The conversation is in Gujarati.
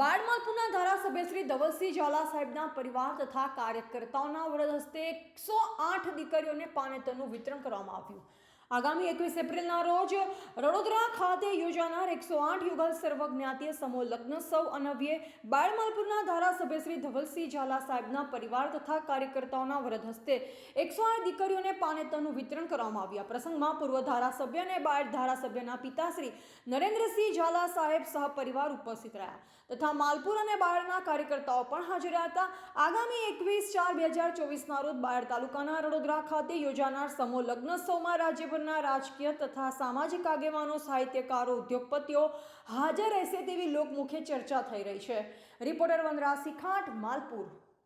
બાળમાલપુરના ધારાસભ્ય શ્રી ધવલસિંહ ઝાલા સાહેબના પરિવાર તથા કાર્યકર્તાઓના વરદ હસ્તે એકસો આઠ દીકરીઓને પાનેતરનું વિતરણ કરવામાં આવ્યું. આગામી એકવીસ એપ્રિલના રોજ વડોદરા ખાતે યોજાનાર એકસો આઠ યુગલ સર્વજ્ઞાતીય સમૂહ લગ્નોત્સવ અનવ્યે બાળમાલપુરના ધારાસભ્ય શ્રી ધવલસિંહ ઝાલા સાહેબના પરિવાર તથા કાર્યકર્તાઓના વરદ હસ્તે એકસો આઠ દીકરીઓને પાનેતરનું વિતરણ કરવામાં આવ્યું. પ્રસંગમાં પૂર્વ ધારાસભ્ય અને બાળ ધારાસભ્યના પિતાશ્રી નરેન્દ્રસિંહ ઝાલા સાહેબ સહપરિવાર ઉપસ્થિત રહ્યા તથા માલપુર અને બાળના કાર્યકર્તાઓ પણ હાજર હતા. આગામી એકવીસ ચાર બે હજાર ચોવીસના રોજ બાયડ તાલુકાના રડોદરા ખાતે યોજાનાર સમૂહ લગ્નોત્સવમાં રાજ્યભરના રાજકીય તથા સામાજિક આગેવાનો, સાહિત્યકારો, ઉદ્યોગપતિઓ હાજર રહેશે તેવી લોકમુખે ચર્ચા થઈ રહી છે. રિપોર્ટર વનરાજ સિખાટ માલપુર.